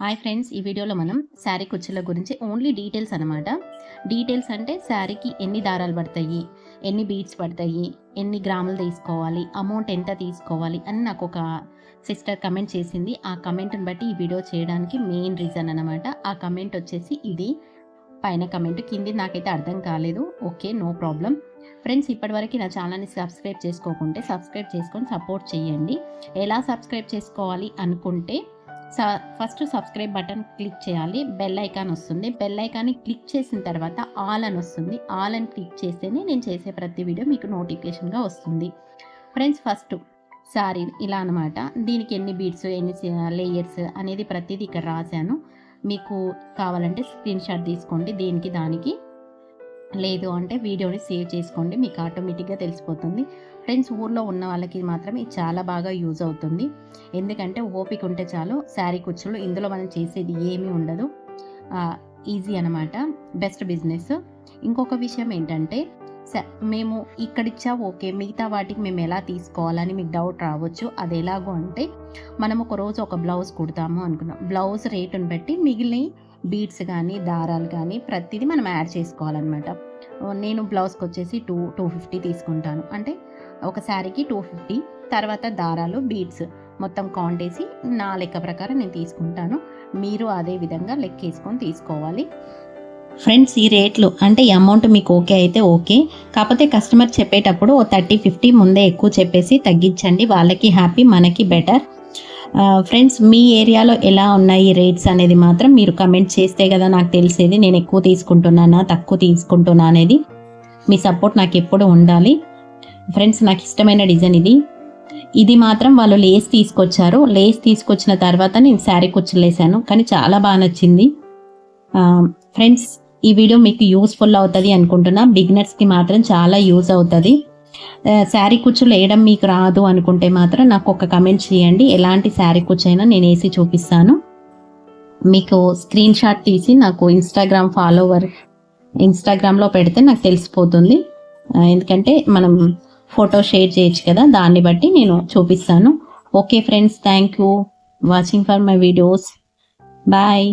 Hi friends ఈ వీడియోలో మనం శారీ కుర్చీల గురించి ఓన్లీ డీటెయిల్స్ అనమాట డీటెయిల్స్ అంటే శారీకి ఎన్ని దారాలు పడతాయి ఎన్ని బీడ్స్ పడతాయి ఎన్ని గ్రాములు తీసుకోవాలి అమౌంట్ ఎంత తీసుకోవాలి అని నాకు ఒక సిస్టర్ కమెంట్ చేసింది. ఆ కమెంట్ని బట్టి ఈ వీడియో చేయడానికి మెయిన్ రీజన్ అనమాట ఆ కమెంట్ వచ్చేసి ఇది. పైన కమెంట్ కింది నాకైతే అర్థం కాలేదు. ఓకే నో ప్రాబ్లం ఫ్రెండ్స్ ఇప్పటివరకు నా ఛానల్ని సబ్స్క్రైబ్ చేసుకోకుంటే సబ్స్క్రైబ్ చేసుకొని సపోర్ట్ చేయండి. ఎలా సబ్స్క్రైబ్ చేసుకోవాలి అనుకుంటే ఫస్ట్ సబ్స్క్రైబ్ బటన్ క్లిక్ చేయాలి. బెల్ ఐకాన్ వస్తుంది. బెల్ ఐకాన్ని క్లిక్ చేసిన తర్వాత ఆల్ అని వస్తుంది. ఆల్ అని క్లిక్ చేస్తేనే నేను చేసే ప్రతి వీడియో మీకు నోటిఫికేషన్గా వస్తుంది. ఫ్రెండ్స్ ఫస్ట్ సారీ ఇలా అనమాట దీనికి ఎన్ని బీడ్స్ ఎన్ని లేయర్స్ అనేది ప్రతిదీ ఇక్కడ రాశాను. మీకు కావాలంటే స్క్రీన్ షాట్ తీసుకోండి. దేనికి దానికి లేదు అంటే వీడియోని సేవ్ చేసుకోండి మీకు ఆటోమేటిక్గా తెలిసిపోతుంది. ఫ్రెండ్స్ ఊర్లో ఉన్న వాళ్ళకి మాత్రం ఇది చాలా బాగా యూజ్ అవుతుంది. ఎందుకంటే ఓపిక ఉంటే చాలు శారీ కుచ్చులు ఇందులో మనం చేసేది ఏమీ ఉండదు. ఈజీ అనమాట బెస్ట్ బిజినెస్. ఇంకొక విషయం ఏంటంటే స- మేము ఇక్కడిచ్చా ఓకే మిగతా వాటికి మేము ఎలా తీసుకోవాలని మీకు డౌట్ రావచ్చు. అది ఎలాగో అంటే మనం ఒక రోజు ఒక బ్లౌజ్ కుడతాము అనుకున్నాం. బ్లౌజ్ రేటుని బట్టి మిగిలిన బీడ్స్ కానీ దారాలు కానీ ప్రతిదీ మనం యాడ్ చేసుకోవాలన్నమాట. నేను బ్లౌజ్కి వచ్చేసి టూ టూ ఫిఫ్టీ తీసుకుంటాను. అంటే ఒక శారీకి టూ ఫిఫ్టీ తర్వాత దారాలు బీడ్స్ మొత్తం కౌంట్ వేసి నా లెక్క ప్రకారం నేను తీసుకుంటాను. మీరు అదే విధంగా లెక్క వేసుకొని తీసుకోవాలి. ఫ్రెండ్స్ ఈ రేట్లు అంటే ఈ అమౌంట్ మీకు ఓకే అయితే ఓకే. కాకపోతే కస్టమర్ చెప్పేటప్పుడు ఓ థర్టీ ఫిఫ్టీ ముందే ఎక్కువ చెప్పేసి తగ్గించండి. వాళ్ళకి హ్యాపీ మనకి బెటర్. ఫ్రెండ్స్ మీ ఏరియాలో ఎలా ఉన్నాయి రేట్స్ అనేది మాత్రం మీరు కమెంట్ చేస్తే కదా నాకు తెలిసేది. నేను ఎక్కువ తీసుకుంటున్నానా తక్కువ తీసుకుంటున్నా అనేది మీ సపోర్ట్ నాకు ఎప్పుడు ఉండాలి. ఫ్రెండ్స్ నాకు ఇష్టమైన డిజైన్ ఇది. ఇది మాత్రం వాళ్ళు లేస్ తీసుకొచ్చారు. లేస్ తీసుకొచ్చిన తర్వాత నేను శారీ కుచ్చులేసాను కానీ చాలా బాగా నచ్చింది. ఫ్రెండ్స్ ఈ వీడియో మీకు యూస్ఫుల్ అవుతుంది అనుకుంటున్నా. బిగినర్స్కి మాత్రం చాలా యూజ్ అవుతుంది. శారీ కుచ్చులు వేయడం మీకు రాదు అనుకుంటే మాత్రం నాకు ఒక కమెంట్ చేయండి. ఎలాంటి శారీ కుచ్చు అయినా నేను వేసి చూపిస్తాను. మీకు స్క్రీన్ షాట్ తీసి నాకు ఇన్స్టాగ్రామ్ ఫాలోవర్ ఇన్స్టాగ్రామ్లో పెడితే నాకు తెలిసిపోతుంది. ఎందుకంటే మనం ఫోటో షేర్ చేయొచ్చు కదా దాన్ని బట్టి నేను చూపిస్తాను. Okay friends thank you watching for my videos bye